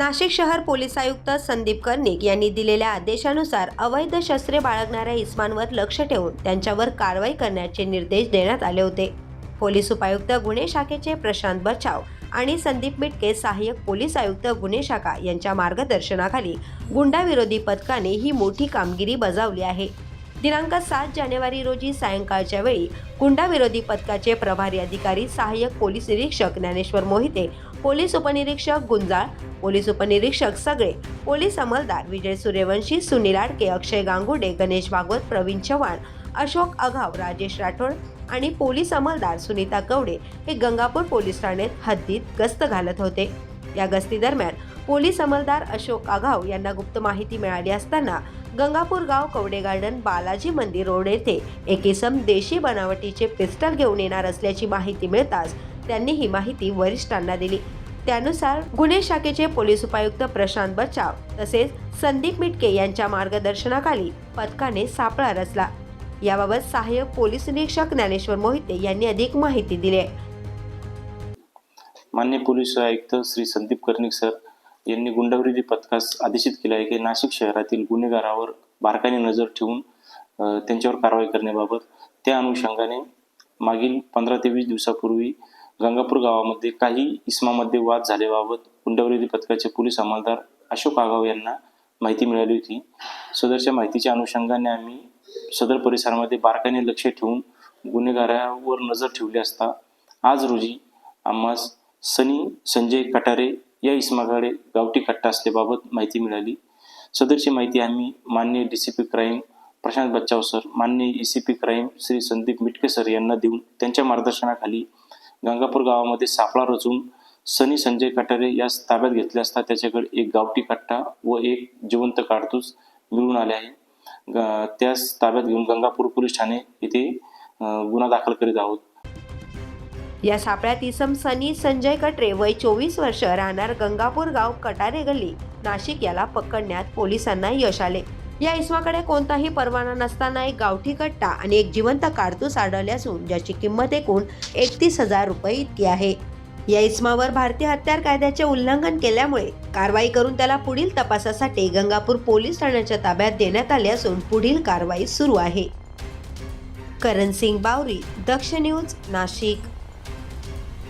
नाशिक शहर पोलीस आयुक्त संदीप कर्णिक यांनी दिलेल्या आदेशानुसार अवैध शस्त्रे बाळगणाऱ्या इस्मांवर लक्ष ठेवून त्यांच्यावर कारवाई करण्याचे निर्देश देण्यात आले होते. पोलीस उपायुक्त गुन्हे शाखेचे प्रशांत बचाव आणि संदीप मिटके सहाय्यक पोलीस आयुक्त गुन्हे शाखा यांच्या मार्गदर्शनाखाली गुंडाविरोधी पथकाने ही मोठी कामगिरी बजावली आहे. दिनांक सात जानेवारी रोजी सायंकाळच्या वेळी गुंडाविरोधी पथकाचे प्रभारी अधिकारी सहाय्यक पोलीस निरीक्षक ज्ञानेश्वर मोहिते पोलीस उपनिरीक्षक गुंजाळ पोलीस उपनिरीक्षक सगळे पोलीस अंमलदार विजय सूर्यवंशी सुनील आडके अक्षय गांगुडे गणेश भागवत प्रवीण चव्हाण अशोक अघाव राजेश राठोड आणि पोलीस अंमलदार सुनीता कवडे हे गंगापूर पोलीस ठाण्यात हद्दीत गस्त घालत होते. या गस्ती दरम्यान पोलीस अंमलदार अशोक आघाव यांना गुप्त माहिती मिळाली असताना गंगापूर गाव कवडे गार्डन बालाजी मंदिर रोड येथे एक इसम देशी बनावटीचे पिस्टल घेऊन येणार असल्याची माहिती मिळताच त्यांनी ही माहिती वरिष्ठांना दिली. त्यानुसार गुन्हे शाखेचे पोलीस उपायुक्त प्रशांत बचाव तसेच संदीप मिटके यांच्या मार्गदर्शनाखाली पथकाने सापळा रचला. याबाबत सहाय्यक पोलीस निरीक्षक ज्ञानेश्वर मोहिते यांनी अधिक माहिती दिली आहे. मान्य पोलीस आयुक्त श्री संदीप कर्णिक सर यांनी गुंडाविरोधी पथकास आदेशित केले आहे की नाशिक शहरातील गुन्हेगारावर बारकाईने नजर ठेवून त्यांच्यावर कारवाई करण्याबाबत त्या अनुषंगाने मागील पंधरा ते वीस दिवसापूर्वी गंगापूर गावामध्ये काही इस्मामध्ये वाद झाल्याबाबत गुंडाविरोधी पथकाचे पोलीस अंमलदार अशोक आगाव यांना माहिती मिळाली होती. सदरच्या माहितीच्या अनुषंगाने आम्ही सदर परिसरामध्ये बारकाईने लक्ष ठेवून गुन्हेगारावर नजर ठेवली असता आज रोजी आम्हास सनी संजय कटारे या इसमाकडे गावठी कट्टा असल्याबाबत माहिती मिळाली. सदरची माहिती आम्ही मान्य D C P crime Prashant Bachchav sir मान्य E C P crime Shri Sandeep Mitke sir यांना देऊन त्यांच्या मार्गदर्शनाखाली गंगापूर गावामध्ये सापळा रचून सनी संजय कटारे यास ताब्यात घेतले असता त्याच्याकडे एक गावठी कट्टा व एक जिवंत काडतूस मिळून आले आहे. ग- त्यास ताब्यात घेऊन गंगापूर पोलीस ठाणे येथे गुन्हा दाखल करीत आहोत. या सापळ्यात इसम सनी संजय कटरे वय चोवीस वर्ष राहणार गंगापूर गाव कटारे गल्ली. नाशिक याला पकडण्यात पोलिसांना यश आले. या इसमाकडे कोणताही परवाना नसताना एक गावठी कट्टा आणि एक जिवंत काढतूस आढळले असून ज्याची किंमत एकूण एकतीस हजार रुपये इतकी आहे. या इसमावर भारतीय हत्यार कायद्याचे उल्लंघन केल्यामुळे कारवाई करून त्याला पुढील तपासासाठी गंगापूर पोलीस ठाण्याच्या ताब्यात देण्यात आले असून पुढील कारवाई सुरू आहे. करण सिंग बावरी दक्ष न्यूज नाशिक.